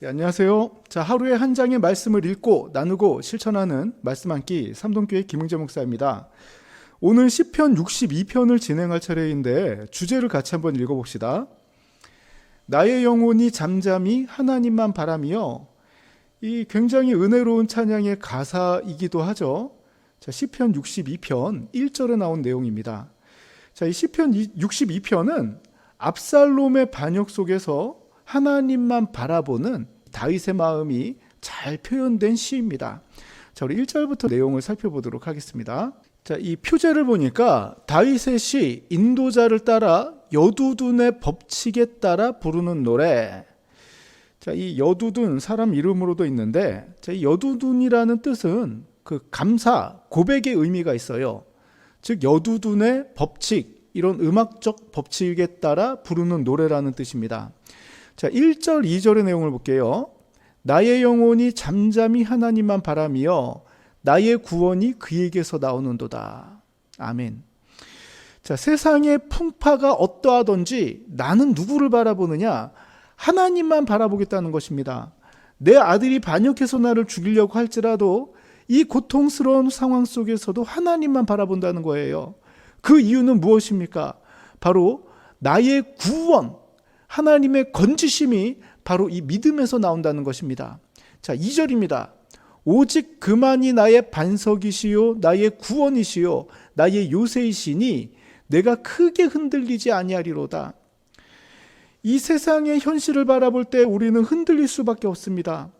네, 안녕하세요. 자, 하루에 한 장의 말씀을 읽고 나누고 실천하는 말씀 한 끼 삼동교회 김흥재 목사입니다. 오늘 시편 62편을 진행할 차례인데 주제를 같이 한번 읽어 봅시다. 나의 영혼이 잠잠히 하나님만 바라며 이 굉장히 은혜로운 찬양의 가사이기도 하죠. 자, 시편 62편 1절에 나온 내용입니다. 자, 이 시편 62편은 압살롬의 반역 속에서 하나님만 바라보는 다윗의 마음이 잘 표현된 시입니다. 자, 우리 1절부터 내용을 살펴보도록 하겠습니다. 자, 이 표제를 보니까 다윗의 시 인도자를 따라 여두둔의 법칙에 따라 부르는 노래. 자, 이 여두둔 사람 이름으로도 있는데, 자, 이 여두둔이라는 뜻은 그 감사, 고백의 의미가 있어요. 즉 여두둔의 법칙, 이런 음악적 법칙에 따라 부르는 노래라는 뜻입니다. 자, 1절, 2절의 내용을 볼게요. 나의 영혼이 잠잠히 하나님만 바라며 나의 구원이 그에게서 나오는도다. 아멘. 자, 세상의 풍파가 어떠하든지 나는 누구를 바라보느냐? 하나님만 바라보겠다는 것입니다. 내 아들이 반역해서 나를 죽이려고 할지라도 이 고통스러운 상황 속에서도 하나님만 바라본다는 거예요. 그 이유는 무엇입니까? 바로 나의 구원, 하나님의 건지심이 바로 이 믿음에서 나온다는 것입니다. 자, 2절입니다. 오직 그만이 나의 반석이시요 나의 구원이시요 나의 요새이시니 내가 크게 흔들리지 아니하리로다. 이 세상의 현실을 바라볼 때 우리는 흔들릴 수밖에 없습니다.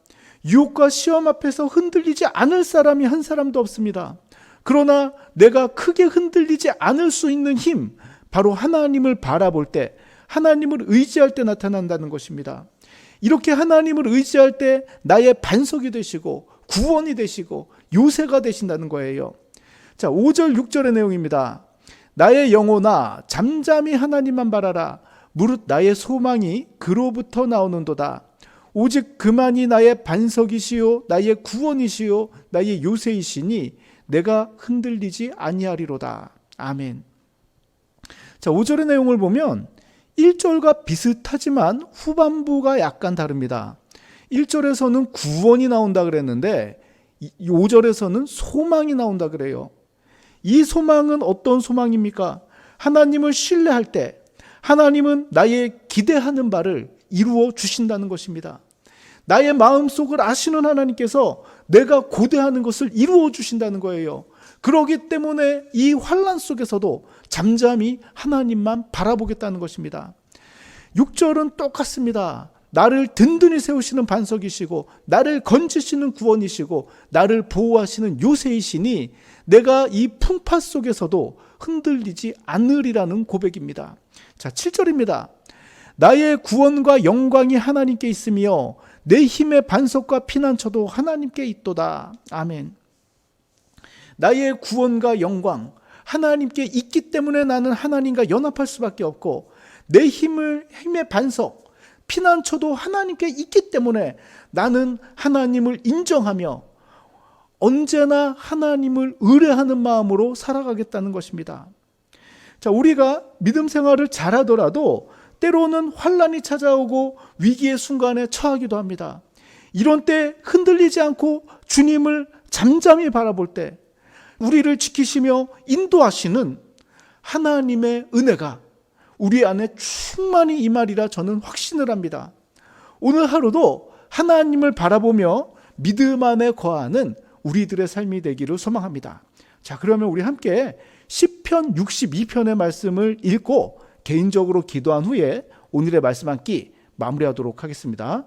유혹과 시험 앞에서 흔들리지 않을 사람이 한 사람도 없습니다. 그러나 내가 크게 흔들리지 않을 수 있는 힘, 바로 하나님을 바라볼 때, 하나님을 의지할 때 나타난다는 것입니다. 이렇게 하나님을 의지할 때 나의 반석이 되시고 구원이 되시고 요새가 되신다는 거예요. 자, 5절, 6절의 내용입니다. 나의 영혼아, 잠잠히 하나님만 바라라. 무릇 나의 소망이 그로부터 나오는도다. 오직 그만이 나의 반석이시요 나의 구원이시요 나의 요새이시니 내가 흔들리지 아니하리로다. 아멘. 자, 5절의 내용을 보면 1절과 비슷하지만 후반부가 약간 다릅니다. 1절에서는 구원이 나온다 그랬는데 5절에서는 소망이 나온다 그래요. 이 소망은 어떤 소망입니까? 하나님을 신뢰할 때 하나님은 나의 기대하는 바를 이루어 주신다는 것입니다. 나의 마음속을 아시는 하나님께서 내가 고대하는 것을 이루어 주신다는 거예요. 그러기 때문에 이 환란 속에서도 잠잠히 하나님만 바라보겠다는 것입니다. 6절은 똑같습니다. 나를 든든히 세우시는 반석이시고 나를 건지시는 구원이시고 나를 보호하시는 요새이시니 내가 이 풍파 속에서도 흔들리지 않으리라는 고백입니다. 자, 7절입니다. 나의 구원과 영광이 하나님께 있으며 내 힘의 반석과 피난처도 하나님께 있도다. 아멘. 나의 구원과 영광 하나님께 있기 때문에 나는 하나님과 연합할 수밖에 없고 내 힘을 힘의 반석 피난처도 하나님께 있기 때문에 나는 하나님을 인정하며 언제나 하나님을 의뢰하는 마음으로 살아가겠다는 것입니다. 자, 우리가 믿음 생활을 잘하더라도 때로는 환란이 찾아오고 위기의 순간에 처하기도 합니다. 이런 때 흔들리지 않고 주님을 잠잠히 바라볼 때 우리를 지키시며 인도하시는 하나님의 은혜가 우리 안에 충만히 임하리라 저는 확신을 합니다. 오늘 하루도 하나님을 바라보며 믿음 안에 거하는 우리들의 삶이 되기를 소망합니다. 자, 그러면 우리 함께 10편 62편의 말씀을 읽고 개인적으로 기도한 후에 오늘의 말씀 한 끼 마무리하도록 하겠습니다.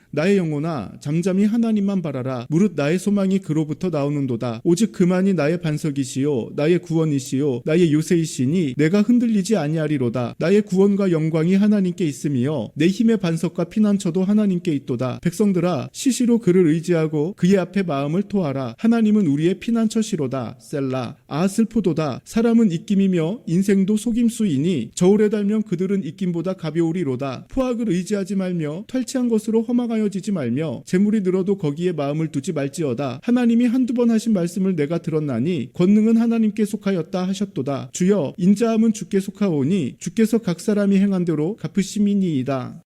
나의 영혼아 잠잠히 하나님만 바라라. 무릇 나의 소망이 그로부터 나오는도다. 오직 그만이 나의 반석이시요 나의 구원이시요 나의 요새이시니 내가 흔들리지 아니하리로다. 나의 구원과 영광이 하나님께 있음이요 내 힘의 반석과 피난처도 하나님께 있도다. 백성들아 시시로 그를 의지하고 그의 앞에 마음을 토하라. 하나님은 우리의 피난처시로다. 셀라. 아 슬프도다. 사람은 입김이며 인생도 속임수이니 저울에 달면 그들은 입김보다 가벼우리로다. 포악을 의지하지 말며 탈취한 것으로 허망 하여지지 말며 재물이 늘어도 거기에 마음을 두지 말지어다. 하나님이 한두 번 하신 말씀을 내가 들었나니 권능은 하나님께 속하였다 하셨도다. 주여 인자함은 주께 속하오니 주께서 각 사람이 행한 대로 갚으심이니이다